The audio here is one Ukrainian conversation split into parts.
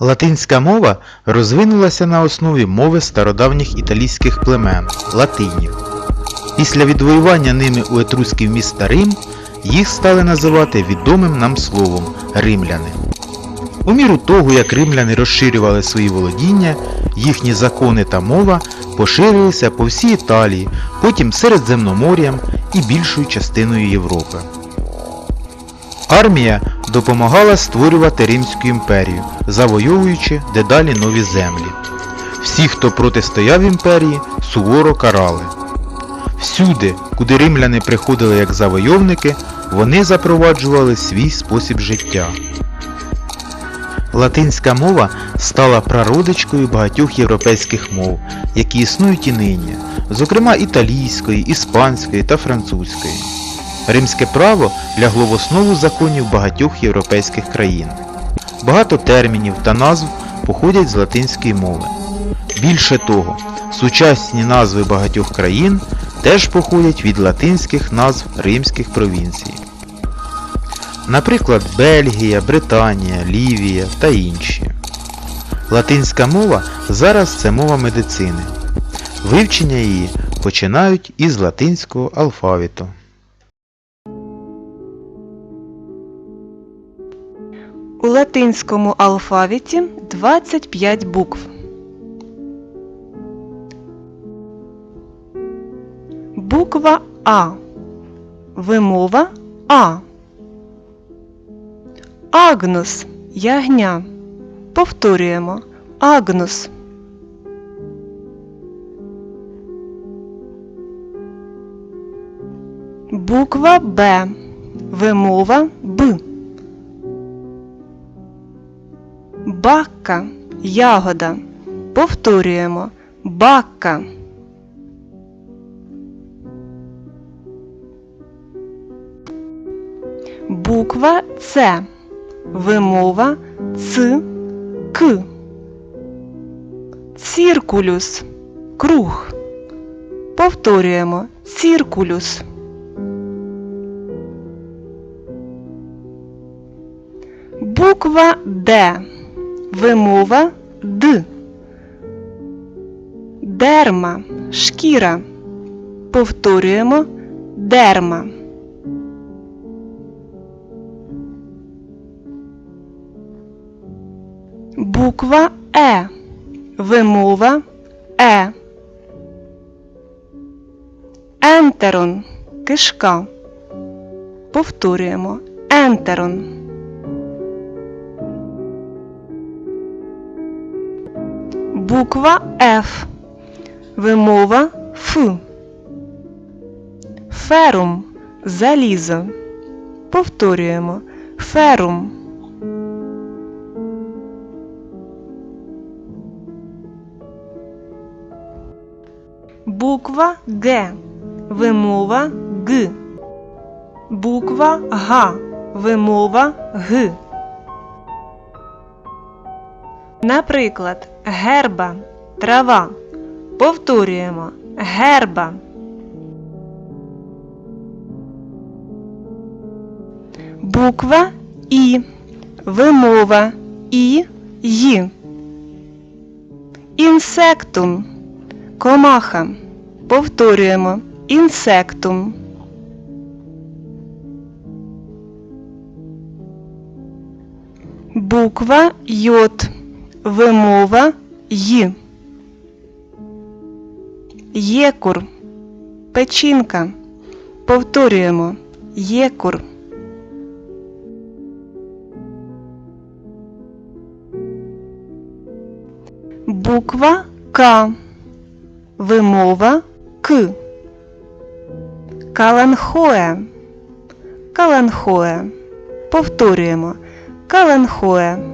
Латинська мова розвинулася на основі мови стародавніх італійських племен латинів. Після відвоювання ними у етрусків міста Рим їх стали називати відомим нам словом римляни. У міру того, як римляни розширювали свої володіння, їхні закони та мова поширилися по всій Італії, потім Середземномор'ям і більшою частиною Європи. Армія допомагала створювати Римську імперію, завойовуючи дедалі нові землі. Всі, хто протистояв імперії, суворо карали. Всюди, куди римляни приходили як завойовники, вони запроваджували свій спосіб життя. Латинська мова стала прародичкою багатьох європейських мов, які існують і нині, зокрема італійської, іспанської та французької. Римське право лягло в основу законів багатьох європейських країн. Багато термінів та назв походять з латинської мови. Більше того, сучасні назви багатьох країн теж походять від латинських назв римських провінцій. Наприклад, Бельгія, Британія, Лівія та інші. Латинська мова зараз це мова медицини. Вивчення її починають із латинського алфавіту. Латинському алфавіті 25 букв. Буква А. Вимова А. Агнус ягня. Повторюємо. Агнус. Буква Б. Вимова Б. Бакка ягода. Повторюємо. Бакка. Буква С. Вимова Ц. К. Ціркулюс. Круг. Повторюємо. Ціркулюс. Буква Д. Вимова Д. Дерма. Шкіра. Повторюємо. Дерма. Буква Е. Вимова Е. Ентерон. Кишка. Повторюємо. Ентерон. Буква Ф. Вимова Ф. Ферум. Залізо. Повторюємо. Ферум. Буква Г. Вимова Г. Буква Г. Вимова Г. Наприклад, герба, трава. Повторюємо герба. Буква І. Вимова І Й. Інсектум. Комаха. Повторюємо інсектум. Буква Йод. Вимова Й. Єкур. Печінка. Повторюємо. Єкур. Буква К. Вимова К. Каланхоe. Каланхоe. Повторюємо. Каланхоe.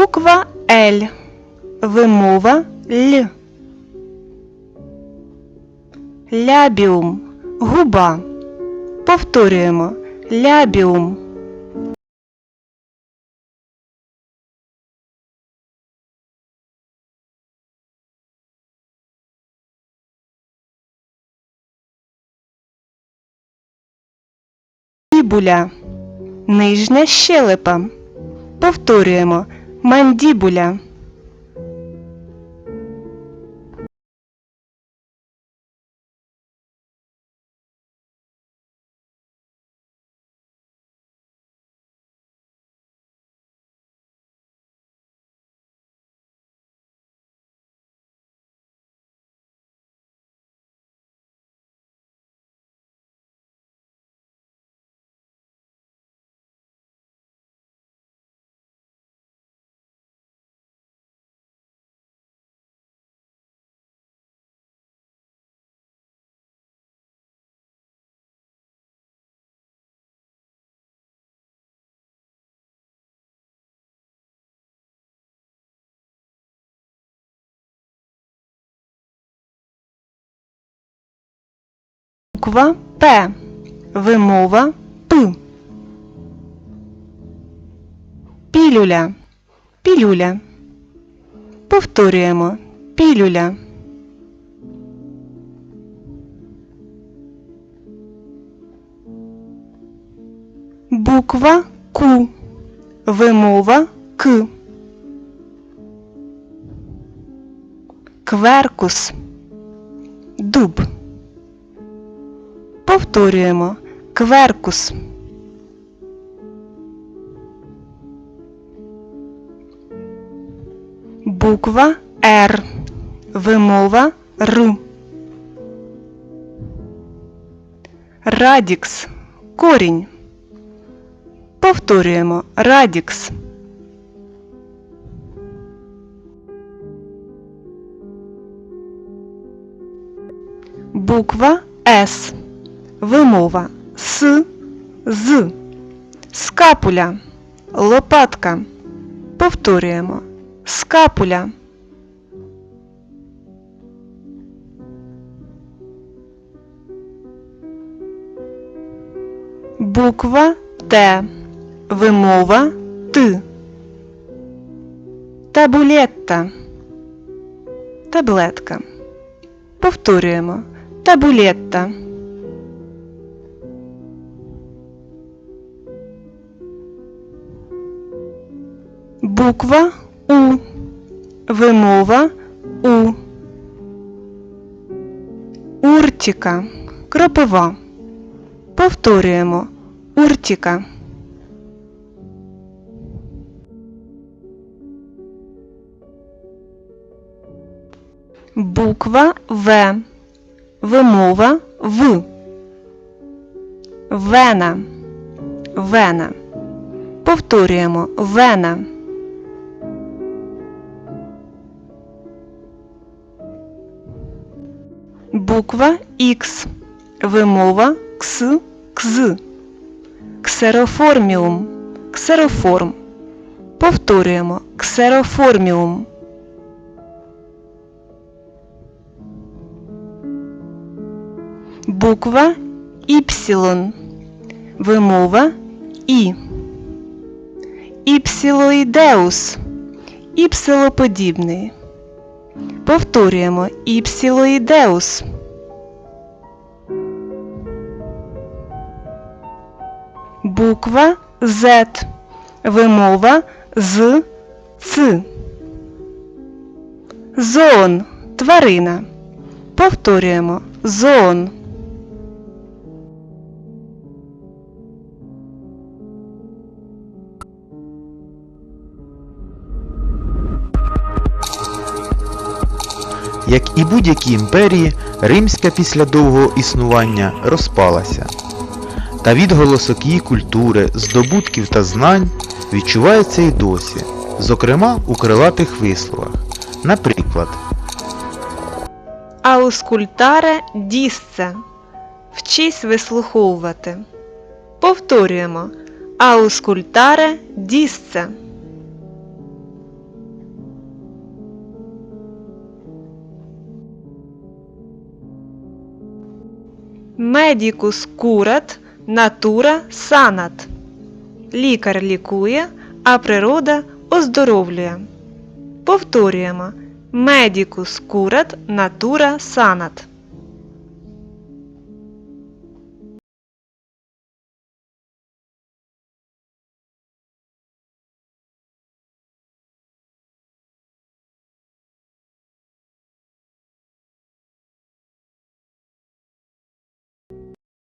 Буква Л. Вимова Л. Лябіум. Губа. Повторюємо. Лябіум. мандібуля. Нижня щелепа. Повторюємо. Мандібуля. Буква П. Вимова П. Пілюля. Пілюля. Повторюємо. Пілюля. Буква Ку. Вимова К. Кверкус. Дуб. Повторюємо. Кверкус. Буква Р. Вимова Р. Радікс. Корінь. Повторюємо. Радікс. Буква С. Вимова С. З. Скапуля. Лопатка. Повторюємо. Скапуля. Буква Т. Вимова Т. Табулетта. Таблетка. Повторюємо. Табулетта. Буква У. Вимова У. Уртіка. Кропива. Повторюємо. Уртіка. Буква В. Вимова В. Вена. Вена. Повторюємо. Вена. Буква Х. Вимова Кс. Кз. Ксероформіум. Ксероформ. Повторюємо. Ксероформіум. Буква Іпсилон. Вимова І. Іпсилоїдеус. Іпсилоподібний. Повторюємо. Іпсилоїдеус. Буква Z. Вимова з ц. Зоон. Тварина. Повторюємо. Зоон. Як і будь-які імперії, римська після довгого існування розпалася. Та відголосок її культури, здобутків та знань відчувається і досі, зокрема у крилатих висловах. Наприклад, Аускультаре дісце. Вчись вислуховувати. Повторюємо. Аускультаре дісце. Медікус курат, натура санат. Лікар лікує, а природа оздоровлює. Повторюємо. Медікус курат, натура санат.